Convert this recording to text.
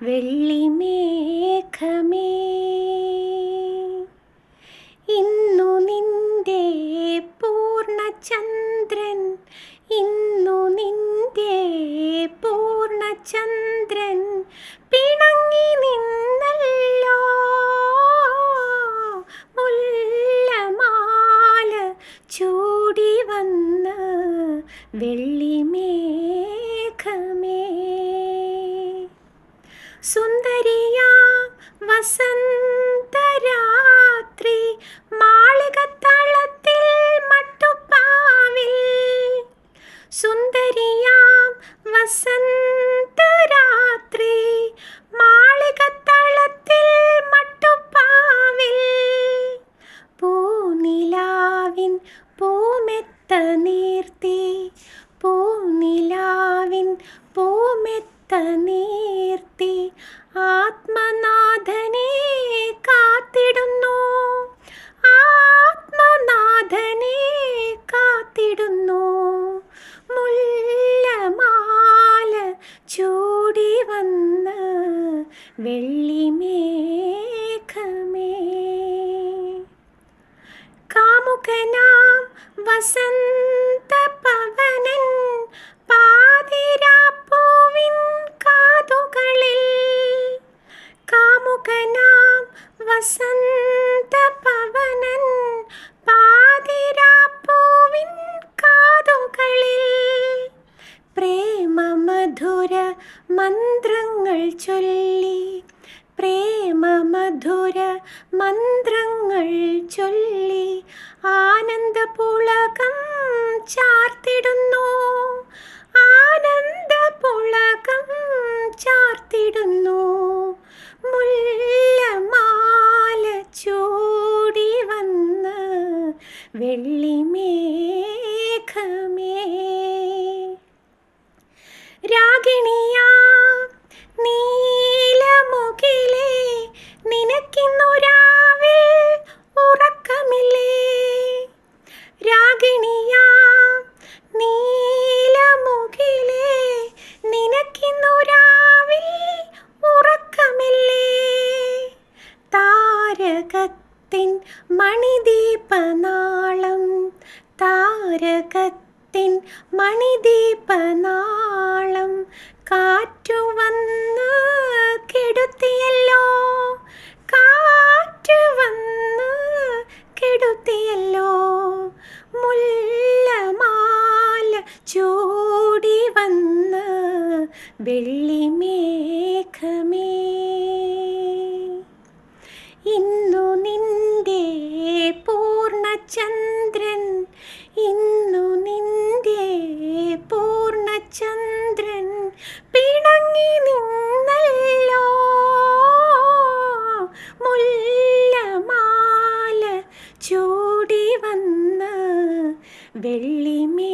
വെള്ളിമേഘമേ ഇന്നു നിന്റെ പൂർണചന്ദ്രൻ ഇന്നു നിന്റെ പൂർണചന്ദ്രൻ പിണങ്ങി നിന്നല്ലോ. മുല്ലമാല ചൂടി വന്ന് വെള്ളി സുന്ദരിയാ വസന്തരാത്രി മാളികത്തളത്തിൽ മട്ടുപ്പാവിൽ. സുന്ദരിയാം വസന്തരാത്രി മാളികത്തളത്തിൽ മട്ടുപ്പാവിൽ. പൂനിലാവിൻ പൂമെത്ത നീർത്തി പൂനിലാവിൻ പൂമെത്ത നീർത്തി ആത്മനാഥനെ കാത്തിടുന്നു. ആത്മനാഥനെ കാത്തിടുന്നു. മുല്ലമാല ചൂടി വന്ന് വെള്ളിമേഘമേ. കാമുകനാം വസന്ത പ്രേമമധുര മന്ത്രങ്ങൾ ചൊല്ലി. പ്രേമ മധുര മന്ത്രങ്ങൾ ചൊല്ലി. ആനന്ദപുളകം ചാർത്തിടുന്നു. താരകത്തിൻ മണിദീപനാളം താരകത്തിൻ മണിദീപനാളം കാറ്റു വന്ന് കെടുത്തിയല്ലോ കാറ്റ് വന്ന് കെടുത്തിയല്ലോ മുല്ലമാല ചൂടി വന്ന് വെള്ളിമേഘമേ വെള്ളിമേ